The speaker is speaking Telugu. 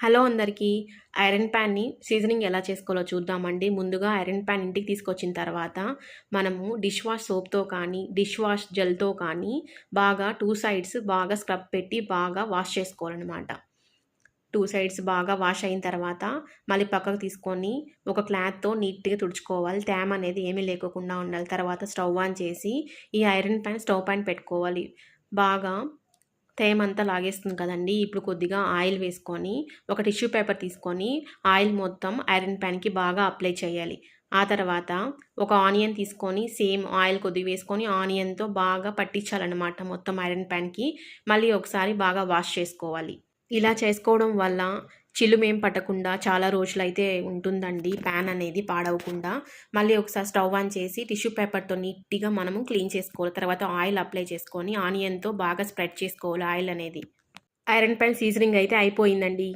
హలో అందరికీ. ఐరన్ ప్యాన్ని సీజనింగ్ ఎలా చేసుకోవాలో చూద్దామండి. ముందుగా ఐరన్ ప్యాన్ ఇంటికి తీసుకొచ్చిన తర్వాత మనము డిష్ వాష్ సోప్తో కానీ డిష్ వాష్ జెల్తో కానీ బాగా టూ సైడ్స్ బాగా స్క్రబ్ పెట్టి బాగా వాష్ చేసుకోవాలన్నమాట. టూ సైడ్స్ బాగా వాష్ అయిన తర్వాత మళ్ళీ పక్కకు తీసుకొని ఒక క్లాత్తో నీట్గా తుడుచుకోవాలి. తేమ అనేది ఏమీ లేకోకుండా ఉండాలి. తర్వాత స్టవ్ ఆన్ చేసి ఈ ఐరన్ ప్యాన్ స్టవ్ పైన పెట్టుకోవాలి. బాగా తేమంతా లాగేస్తుంది కదండి. ఇప్పుడు కొద్దిగా ఆయిల్ వేసుకొని ఒక టిష్యూ పేపర్ తీసుకొని ఆయిల్ మొత్తం ఐరన్ ప్యాన్కి బాగా అప్లై చేయాలి. ఆ తర్వాత ఒక ఆనియన్ తీసుకొని సేమ్ ఆయిల్ కొద్దిగా వేసుకొని ఆనియన్తో బాగా పట్టించాలన్నమాట మొత్తం ఐరన్ ప్యాన్కి. మళ్ళీ ఒకసారి బాగా వాష్ చేసుకోవాలి. ఇలా చేసుకోవడం వల్ల చిల్లుమేం పట్టకుండా చాలా రోజులు అయితే ఉంటుందండి ప్యాన్ అనేది పాడవకుండా. మళ్ళీ ఒకసారి స్టవ్ ఆన్ చేసి టిష్యూ పేపర్తో నీట్గా మనము క్లీన్ చేసుకోవాలి. తర్వాత ఆయిల్ అప్లై చేసుకొని ఆనియన్తో బాగా స్ప్రెడ్ చేసుకోవాలి ఆయిల్ అనేది. ఐరన్ ప్యాన్ సీజనింగ్ అయితే అయిపోయిందండి.